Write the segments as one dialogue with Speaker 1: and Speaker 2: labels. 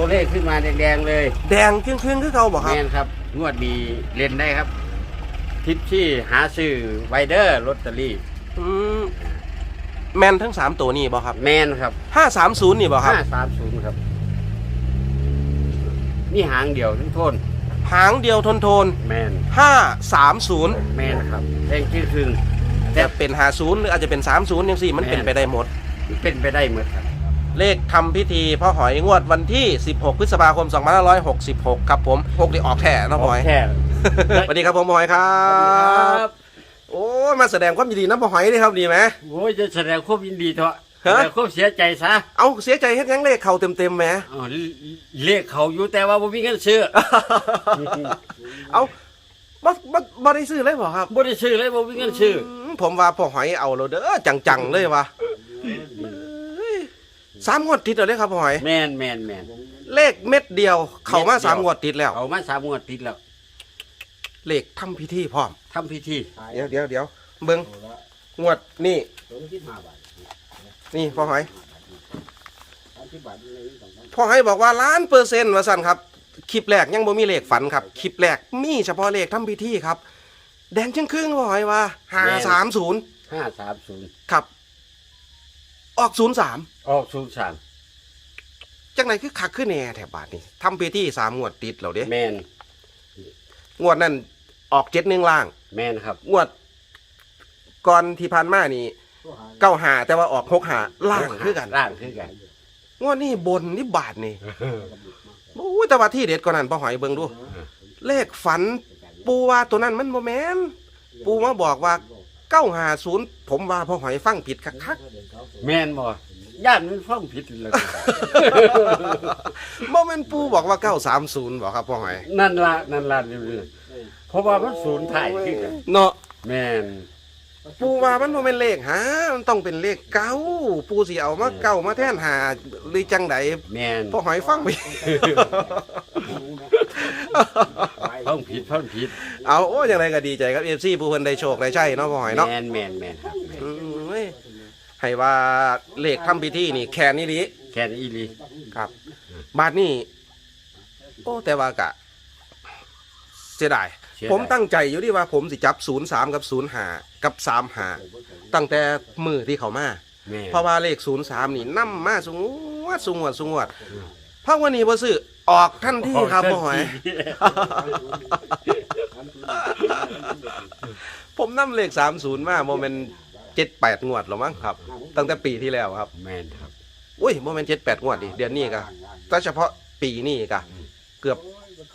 Speaker 1: ตัวเลขขึ้นมาแดงๆเลย
Speaker 2: แดงครึ่งครึ่งๆคือเขาบอกครับ
Speaker 1: แม่นครับ งวดดีเล่นได้ครับ ทิปที่หาซื้อไวเดอร์ลอตเตอรี่
Speaker 2: อืมแมนทั้งสามตัวนี่บอกครับ
Speaker 1: แมนครับ
Speaker 2: ห้าสามศูนย์นี่บอกครับ
Speaker 1: ห้าสามศูนย์ครับ นี่หางเดียวทั้งโทน
Speaker 2: หางเดียวทนทน
Speaker 1: แมน
Speaker 2: ห้าสามศูนย์
Speaker 1: แมนครับแดงชื่อคืน
Speaker 2: จะเป็นหาศูนย์หรืออาจจะเป็นสามศูนย์ยังสี่มัน
Speaker 1: แม่น
Speaker 2: เป็นไปได้หมด
Speaker 1: เป็นไปได้หมดครับ
Speaker 2: เลขทำพิธีพ่อหอยงวดวันที่ 16 พฤษภาคม 2566 ครับผมพกได้ออกแท่นะพ่อหอย
Speaker 1: แค่
Speaker 2: สวัสดีครับผมพ่อหอยครับ โอ้ยมาแสดงความยินดีนะพ่อหอยนี่ครับดีไหม
Speaker 1: โอ้ยจะแสดงความยินดีเถอะ
Speaker 2: ฮะ
Speaker 1: แสดงความเสียใจซะ
Speaker 2: เอาเสียใจเฮ็ดหยังเลขเข่าเต็มๆแหม
Speaker 1: อ๋อเรียกเขาอยู่แต่ว่าบ่มีเงินซื้อ
Speaker 2: เอาบ่บ่บ่ได้ซื้อเลยบ่ครับ
Speaker 1: บ่ได้ซื้อเลยบ่มีเงินซื้อ
Speaker 2: มผมว่าพ่อหอยเอาเราเด้อจังๆเลยวะเอ้ย สามงวดติดแล้วเลยครับพ่อหอย
Speaker 1: แม่นแม่นแม่น
Speaker 2: เลขเม็ดเดียว เข้ามา
Speaker 1: เม็ดเดียว
Speaker 2: สามงวดติดแล้ว
Speaker 1: เอามาสามงวดติดแล้ว
Speaker 2: เลขทำพิธีพร้อม
Speaker 1: ทำพิธี
Speaker 2: เดี๋ยวเดี๋ยวเดี๋ยวเบิ่งงวดนี่ นี่พ่อหอยพ่อหอยบอกว่าล้านเปอร์เซ็นต์ว่าสั่นครับ คลิปแรกยังบ่มีเลขฝันครับ คลิปแรกมีเฉพาะเลขทำพิธีครับ แดงจึงครึ่งพ่อหอยว่าห้าสามศูนย์
Speaker 1: ห้าสามศูนย์
Speaker 2: ครับ ออกศูนย์สาม
Speaker 1: ออกศูนย์สาม
Speaker 2: จังไหนคือคักขึ้นแน่แถบบาทนี่ทำพิธีสามงวดติดแล้วเด้
Speaker 1: แม่น
Speaker 2: งวดนั่นออกเจ็ดหนึ่งล่าง
Speaker 1: แม่นครับ
Speaker 2: งวดก่อนที่ผ่านมานี่เก้าหาแต่ว่าออกหกหาล่างคือกัน
Speaker 1: ล่างคือกัน
Speaker 2: งวดนี่บนนี่บาทนี่โอ้ยแต่ว่าที่เด็ดกว่านั้นพ่อหอยเบิ่งดู เลขฝันปูว่าตัวนั้นมันโมแมนปูมาบอกว่า เก้าหาศูนย์ผมว่าพ่อหอยฟังผิดคัก
Speaker 1: แม่นบ่ย่านมันฟังผิดเลย
Speaker 2: ๆโมเมนปูบอกว่าเก้าสามศูนย์บอกครับพ่อหอย
Speaker 1: นั่นละนั่นละนี่เลยเพราะว่ามันศูนย์ถ่ายคือกัน
Speaker 2: เนาะ
Speaker 1: แม่น
Speaker 2: ปูว่ามันโมเป็นเลขหามันต้องเป็นเลขเก้าปูสิเอามาเก้ามาแทนหาหรือจังใด
Speaker 1: แม่น
Speaker 2: พ่อหอยฟังผิด
Speaker 1: ฟังผิดฟังผิด
Speaker 2: เอาโอ้ยังไงก็ดีใจครับเอฟซีผู้เพิ่นได้โชคได้ใช่เนาะพ่อหอยเนาะ
Speaker 1: แม่นแม่นแม่นครับแม่น
Speaker 2: อืมเว้ยให้ว่าเลขทำพิธีนี่แค่นี้ลิ
Speaker 1: แค่นี้อีหลี
Speaker 2: ครับ บาทนี่โอ้แต่ว่ากะ เสียดาย
Speaker 1: เสีย
Speaker 2: ผม
Speaker 1: ดาย
Speaker 2: ตั้งใจอยู่ที่ว่าผมสิจับศูนย์สามกับศูนย์หากับสามหาตั้งแต่มือที่เขามา
Speaker 1: แม่น
Speaker 2: เพราะว่าเลขศูนย์สามนี่นํมาสูงวดสูงวดสูงวดเพราะวันนี้บ่ซื้อ ออกทันทีครับพ่อหอย ผมนํเลขสามศูนย์มาโมเมนเจ็ดแปดงวดหรอมั้งครับ ตั้งแต่ปีที่แล้วครับ
Speaker 1: แม่นครับ
Speaker 2: อุ้ยโมเมนเจ็ดแปดงวดดิเดือนนี้ก็ก็เฉพาะปีนี้ก็เกือบ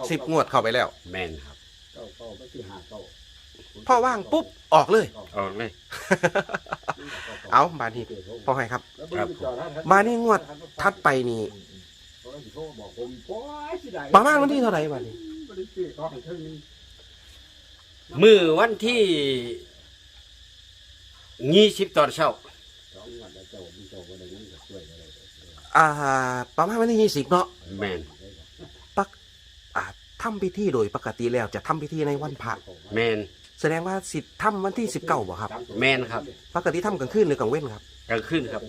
Speaker 2: สิบงวดเข้าไปแล้ว
Speaker 1: แม่นครับ
Speaker 2: พอว่างปุ๊บออกเลย
Speaker 1: ออกเลย
Speaker 2: เอาบาทนี้พอให้ครับ
Speaker 1: ครับ
Speaker 2: บาทนี้งวดทัดไปนี่ ประมาณวันที่เท่าไหร่บาทนี้
Speaker 1: มือวันที่ยี่สิบตอนเช้า
Speaker 2: อ่าประมาณวันที่ยี่สิบเนาะ
Speaker 1: แม่น
Speaker 2: ปักอ่าทำพิธีโดยปกติแล้วจะทำพิธีในวันพระ
Speaker 1: แม่น
Speaker 2: แสดงว่าสิทำวันที่สิบเก้าบ่ครับ
Speaker 1: แม่นครับ
Speaker 2: ปกติทำกลางคืนหรือกลางเว้นครับ
Speaker 1: กลางคืนครับ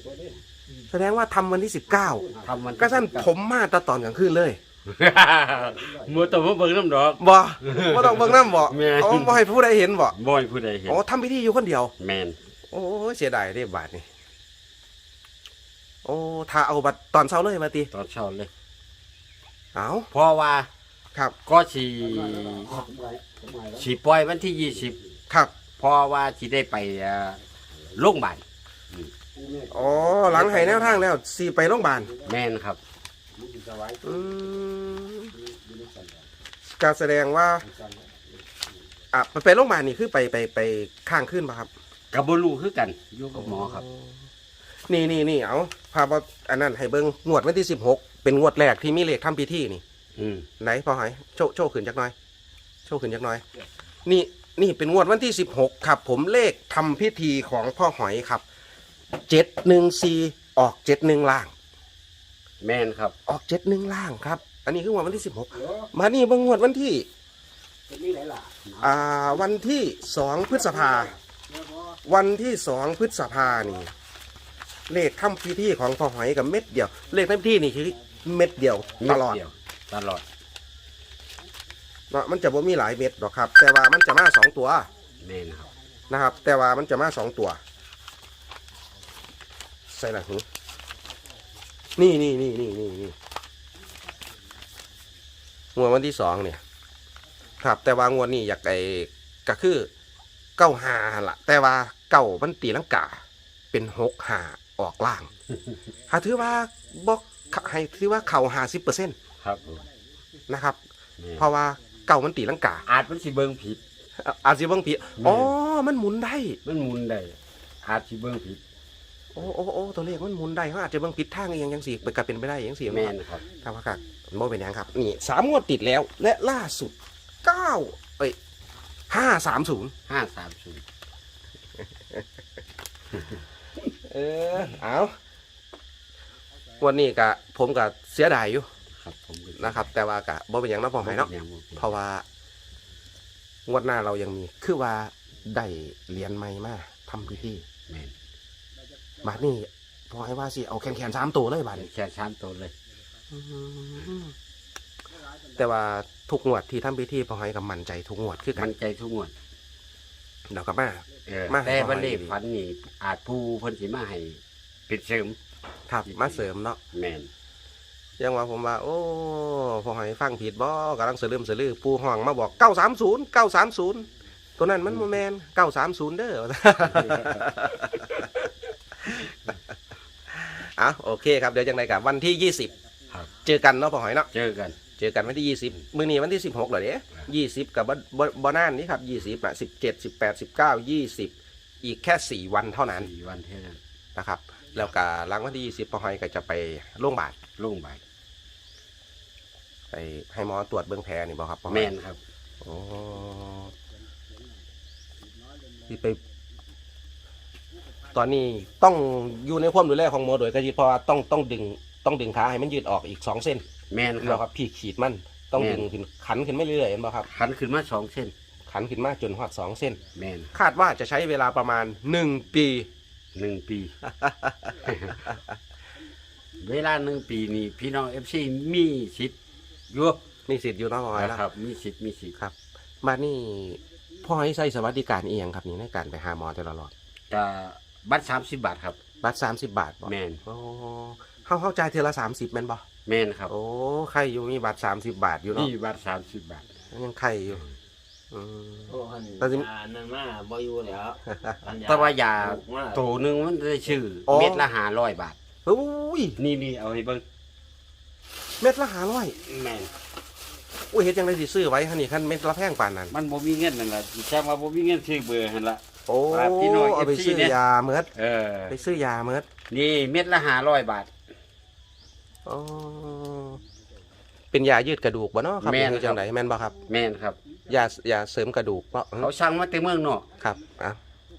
Speaker 2: แสดงว่าทำวันที่สิบเก้า
Speaker 1: ทำมัน
Speaker 2: ก็สั้นผมมาแตตอนกลางคืนเลย
Speaker 1: มัวแตัวมาเบิ่งน้ำดอก
Speaker 2: บ่บ่ต้องเบิ่งน้ำบ่
Speaker 1: แม่น
Speaker 2: อ๋อบ่ให้ผู้ใดเห็นบ่
Speaker 1: บ่อยผู้ใดเห็น
Speaker 2: อ๋อทำพิธีอยู่คนเดียว
Speaker 1: แม่น
Speaker 2: โอ้ยเสียดายเด้บาทนี่โอ้ถ้าเอาบัตรตอนเช้าเลยมาติ
Speaker 1: ตอนเช้าเลย
Speaker 2: เอา
Speaker 1: เพราะว่า
Speaker 2: ครับ
Speaker 1: ก็สีสีปล่อยวันที่ยี่สิบ
Speaker 2: ครับ
Speaker 1: เพราะว่าสิได้ไปอ่าโรงพยาบาล
Speaker 2: อ๋อหลังให้แนวทางแล้วสิไปโรงพยาบาล
Speaker 1: แม่นครับ
Speaker 2: อืม การแสดงว่า อะไปไปโรงพยาบาลนี่คือไปไปไปข้างขึ้นป่ะครับ
Speaker 1: กับบลูคือกันอยู่กับหมอครับ
Speaker 2: นี่นี่นี่เอาพาบอันนั้นให้เบิ้งงวดวันที่สิบหกเป็นงวดแรกที่มีเลขทำพิธีนี่
Speaker 1: อืม
Speaker 2: ไหนพอหอยโชว์โชว์ขึ้นจักหน่อย โชว์ขึ้นจักหน่อย นี่นี่เป็นงวดวันที่สิบหกครับ ผมเลขทำพิธีของพ่อหอยครับเจ็ดหนึ่งสี่ออกเจ็ดหนึ่งล่าง
Speaker 1: แม่นครับ
Speaker 2: ออกเจ็ดหนึ่งล่างครับ อันนี้คืองวดวันที่สิบหกมานี่เบิ่งงวดวันที่อ่า วันที่สองพฤษภาวันที่สองพฤษภานี่ เลขทำพิธีของพ่อหอยกับเม็ดเดียว เลขทำพิธีนี่คือเม็ดเดียวตลอด
Speaker 1: เม็เยวตลอด
Speaker 2: เนาะมันจะบ่มีหลายเม็ดหรอกครับ แต่ว่ามันจะมาสองตัว
Speaker 1: แม่นะครับ
Speaker 2: นะครับ แต่ว่ามันจะมาสองตัว ใส่ละหู นี่นี่นี่นี่นี่นี่งวดวันที่สองเนี่ย ครับแต่ว่างวดนี้อยากไอ้ก็คือเก้าหาละแต่ว่าเก้ามันตีลังกา เป็นหกหาออกล่างหาถือว่าบอกให้ถือว่าเข่าหาสิบเปอร์เซ็นต์
Speaker 1: ครับผม
Speaker 2: นะครับ
Speaker 1: แม่น
Speaker 2: เพราะว่าเก่ามันตีลังกา
Speaker 1: อาจมันสิเบิ่งผิด
Speaker 2: อะอาจสิเบิ่งผิด
Speaker 1: แม่น
Speaker 2: อ๋อ มันหมุนได้
Speaker 1: มันหมุนได้อาจสิเบิ่งผิด
Speaker 2: โอ้โอ้โอ้ตัวเลขมันหมุนได้เขาอาจจะเบิ่งผิดทางอหยังยังสิไปกลับเป็นไปได้อยังสิ
Speaker 1: แม่นครับ
Speaker 2: ครับว่าครับโมเป็นหยังครับนี่สามงวดติดแล้วและล่าสุดเก้าเอ้ยห้าสามศูนย์
Speaker 1: ห้าสามศูนย์
Speaker 2: เออเอาวันนี้กะผมกะเสียดายอยู่
Speaker 1: ครับผมก็
Speaker 2: นะครับ แต่ว่ากะบ่เป็นหยังนะพ่อหมายเนาะ
Speaker 1: ยังบ่เป็น
Speaker 2: เพราะว่างวดหน้าเรายังมี คือว่าได้เหรียญใหม่มาทำพิธี
Speaker 1: แม่น
Speaker 2: บาทนี่พอให้ว่าสิเอาแขนแขนสามตัวเลยบาทนี้
Speaker 1: แค่สามตัวเลย
Speaker 2: อืมแต่ว่าทุกงวดที่ทำพิธีพอให้กับมั่นใจทุกงวดคือกั
Speaker 1: มันนใจทุกงวด
Speaker 2: เดี๋ยวกลับมา
Speaker 1: เออ
Speaker 2: มา
Speaker 1: แต่
Speaker 2: ให้
Speaker 1: วันนี้
Speaker 2: ดี
Speaker 1: ฝันนี่อาจผู้เพิ่นสิมาให้ปิดเสริม
Speaker 2: ครับมาเสริมเนาะ
Speaker 1: แม่น
Speaker 2: ยังว่าผมว่า โอ้พอให้ฟังผิดบ่กำลังเสลืมเสลือปูห้องมาบอกเก้าสามศูนย์เก้าสามศูนย์ตัวนั้นมันโมแมนเก้าสามศูนย์เด้อ อะโอเคครับเดี๋ยวจังไดกับวันที่ยี่สิบ
Speaker 1: ครับ
Speaker 2: เจอกันเนาะพอหอยเนาะ
Speaker 1: เจอกัน
Speaker 2: เจอกันวันที่ยี่สิบมื้อนี้วันที่สิบหกเหรอเด้ยี่สิบกับบ่บ่นานนี้ครับยี่สิบอะสิบเจ็ดสิบแปดสิบเก้ายี่สิบอีกแค่สี่วันเท่านั้น
Speaker 1: สี่วันเท่านั้น
Speaker 2: นะครับ แล้วก็หลังวันที่ยี่สิบพอหอยก็จะไปโรงพยาบาล
Speaker 1: ลงบ่าย
Speaker 2: ไปให้หมอตรวจเบื้องแผลนี่บ่ครับพ่อหอย
Speaker 1: แม่นครับ
Speaker 2: โอ้ที่ไป ตอนนี้ต้องอยู่ในความดูแลของหมอโดยกระชิดเพราะว่าต้องต้องดึงต้องดึงขาให้มันยืดออกอีกสองเส้น
Speaker 1: แม่นค
Speaker 2: แล้
Speaker 1: รั
Speaker 2: ว
Speaker 1: บ
Speaker 2: ครับพี่ขีดมันต้อง
Speaker 1: แม่น
Speaker 2: ดึงขึ้นขันขึ้นไม่เรื่อยๆเห็นบ่ครับ
Speaker 1: ขันขึ้นมาสองเส้น
Speaker 2: ขันขึ้นมาจนหอดสองเส้น
Speaker 1: แม่น
Speaker 2: คาดว่าจะใช้เวลาประมาณหนึ่งปี
Speaker 1: หนึ่งปี เวลาหนึ่งปีนี่พี่น้องเอฟซีมีสิทธิ์อยู่
Speaker 2: มีสิทธิ์อยู่เน้อยแล้ว
Speaker 1: นะครับ มีสิทธิ์มีสิทธิ์
Speaker 2: ครับ มานี่พ่อให้ใส่สวัสดิการเอียงครับนี่ในการไปหาหมอแต่ละรอบ
Speaker 1: จะ บัตรสามสิบบาทครับ
Speaker 2: บัตรสามสิบบาทบ่
Speaker 1: แม่น
Speaker 2: โอ้เข้าเข้าใจายเทอละสามสิบแม่นบ่
Speaker 1: แม่นครับ
Speaker 2: โอ้ใครอยู่มีบัตรสามสิบบาทอยู่เนาะ
Speaker 1: นี่บัตรสามสิบบาท
Speaker 2: ยังใครอยู่อืม
Speaker 3: โอ้หัน
Speaker 2: แต่สิ
Speaker 3: ยานั่นมาบ่อยู่แล้วอัน
Speaker 1: แต่ว่ายา
Speaker 3: ถูกมาก
Speaker 1: ตัวหนึ่งมันได้ชื่อ
Speaker 2: อ๋อ
Speaker 1: เม็ดละห้าร้อยบาท
Speaker 2: โอ้ย
Speaker 1: นี่นี่เอาให้เบิ่ง
Speaker 2: เม็ดละหาร้อย
Speaker 1: แม่น
Speaker 2: อุ้ยเฮ็ดยังไงสิซื้อไว้ฮะนี่คันเม็ดละแพงปานนั้น
Speaker 1: มันบ่มีเงินนั่นล่ะแจ้งว่าบ่มีเงินซื้อเบอร์หั่นล่ะ
Speaker 2: โอ้
Speaker 1: ครับพี่น้อย
Speaker 2: เอาไป
Speaker 1: FC
Speaker 2: ซื้อ
Speaker 1: เนี่ย
Speaker 2: ยาเมิด
Speaker 1: เออ
Speaker 2: ไปซื้อยาเมิด
Speaker 1: นี่เม็ดละห้าร้อยบาท
Speaker 2: อ๋อเป็นยายืดกระดูกบ่เนาะครับ
Speaker 1: แม่น
Speaker 2: คือจังไดแม่นบ่ครับ
Speaker 1: แม่นครับ
Speaker 2: ยายาเสริมกระดูกเนาะ
Speaker 1: เขาสั่งมาแต่เมืองนอก
Speaker 2: ครับอะ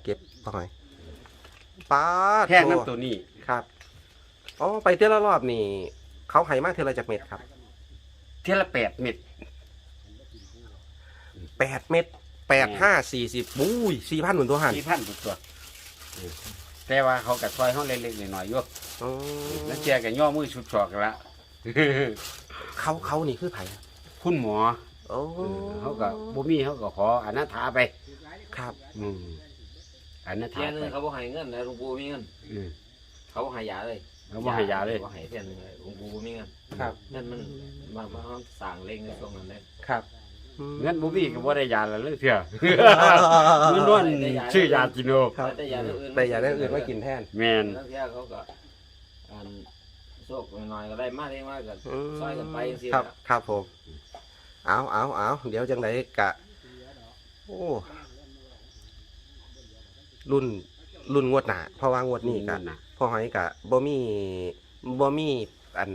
Speaker 2: เก็บพ่อหอยป้าด
Speaker 1: แพงน้ำตัวนี้
Speaker 2: ครับอ๋อไปเทื่อละรอบนี่เขาให้มาเทื่อละจักเม็ดครับ
Speaker 1: เท่าละแปดเม็ด
Speaker 2: แปดเม็ด แปดห้าสี่สิบบุ้ยสี่พันหมื่นตัวหัน
Speaker 1: สี่พันตัวเออแต่ว่าเขากัดซอยเขาเล็กๆหน่อยๆอยู่
Speaker 2: อ๋อ
Speaker 1: แล้วเจียกันย่อมือชุดชอกกันละ
Speaker 2: เขาเขานี่คือไผ่
Speaker 1: คุณหมอ
Speaker 2: โอ้
Speaker 1: เออเขาก็บ่มีเขาก็ขออนาถาไป
Speaker 2: ครับ
Speaker 1: อืมอนา
Speaker 3: เที
Speaker 1: ถาย
Speaker 3: นห
Speaker 1: ไป
Speaker 3: นึงเขาบ่ให้เงินนะหลวงปู่มีเงิน
Speaker 1: อืม
Speaker 3: เขาบ่ให้ยาเลย
Speaker 1: เขาบ่ให้ยาเลย
Speaker 3: บ่ให้เทียนหนึงเลยหลวงปู่บ่มีเงิน
Speaker 2: ครับ
Speaker 3: เงินมันมามาสั่งเล่งในช่วงนั้นเลย
Speaker 2: ครับ
Speaker 1: เงินบ่มีก็บ่ได้ยาละเลยเถื่อเงินนวลชื่อยากินโอ
Speaker 2: ครับ
Speaker 3: แต่ยาอื่น
Speaker 2: แต่อย่าได้อื่นมากินแทน
Speaker 1: แม่น
Speaker 3: แล้วเที่ยเขาก็อันโชคหน่อยๆก็ได้มาได้มากก็
Speaker 2: อืม
Speaker 3: ซอยกันไปจังซี่
Speaker 2: ครับ
Speaker 3: ล่ะ
Speaker 2: ครับผมเอาเอาเอาเดี๋ยวจังไดกะ โอ้รุ่นรุ่นงวดหนาเพราะว่างวดนี้กะ
Speaker 1: น่ะ
Speaker 2: พ่อหอยกะบ่มีบ่มีอัน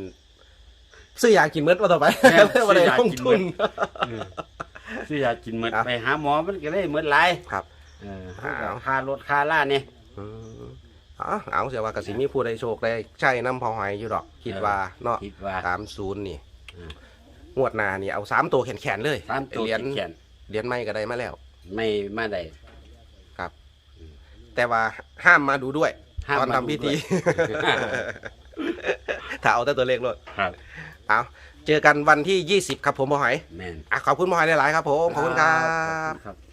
Speaker 2: ซื้อยากินเม็ดว่าต่อไป
Speaker 1: แม่น
Speaker 2: บ่ได้
Speaker 1: ซื้อยา
Speaker 2: ลง
Speaker 1: กิน
Speaker 2: ทุ
Speaker 1: เม็
Speaker 2: น
Speaker 1: ดเออซื้อยากินหมด
Speaker 2: อะ
Speaker 1: ไปหาหมอมันก็เลยหมดหลาย
Speaker 2: ครับ
Speaker 1: เออ
Speaker 2: อ้าว
Speaker 1: ค่ารถค่าล่านี่
Speaker 2: อืมอ๋อเอาเสียว่ากสิมีผู้ใดโชคได้ใช่น้ำพอหอยอยู่ดอก คิดว่าเนาะ
Speaker 1: คิดว่า
Speaker 2: สามศูนย์นี่
Speaker 1: อืม
Speaker 2: งวดหนานี่เอาสามตัวแขนๆเลย
Speaker 1: ตามตัว
Speaker 2: เหรียญ
Speaker 1: เขียน
Speaker 2: เหรียญไม่ก็ได้มาแล้ว
Speaker 1: ไม่มาได้
Speaker 2: ครับแต่ว่าห้ามมาดูด้วย
Speaker 1: ห้าม
Speaker 2: ตอน
Speaker 1: มา
Speaker 2: ทำพิธี
Speaker 1: ดูด้วย
Speaker 2: ถ้าเอาแต่ตัวเลขเลย
Speaker 1: ครับ
Speaker 2: เอาเจอกันวันที่ 20 ครับผมพ่อหอย
Speaker 1: แม่น
Speaker 2: อะขอบคุณพ่อหอยหลายๆครับผมขอบคุณครับ
Speaker 1: ครับ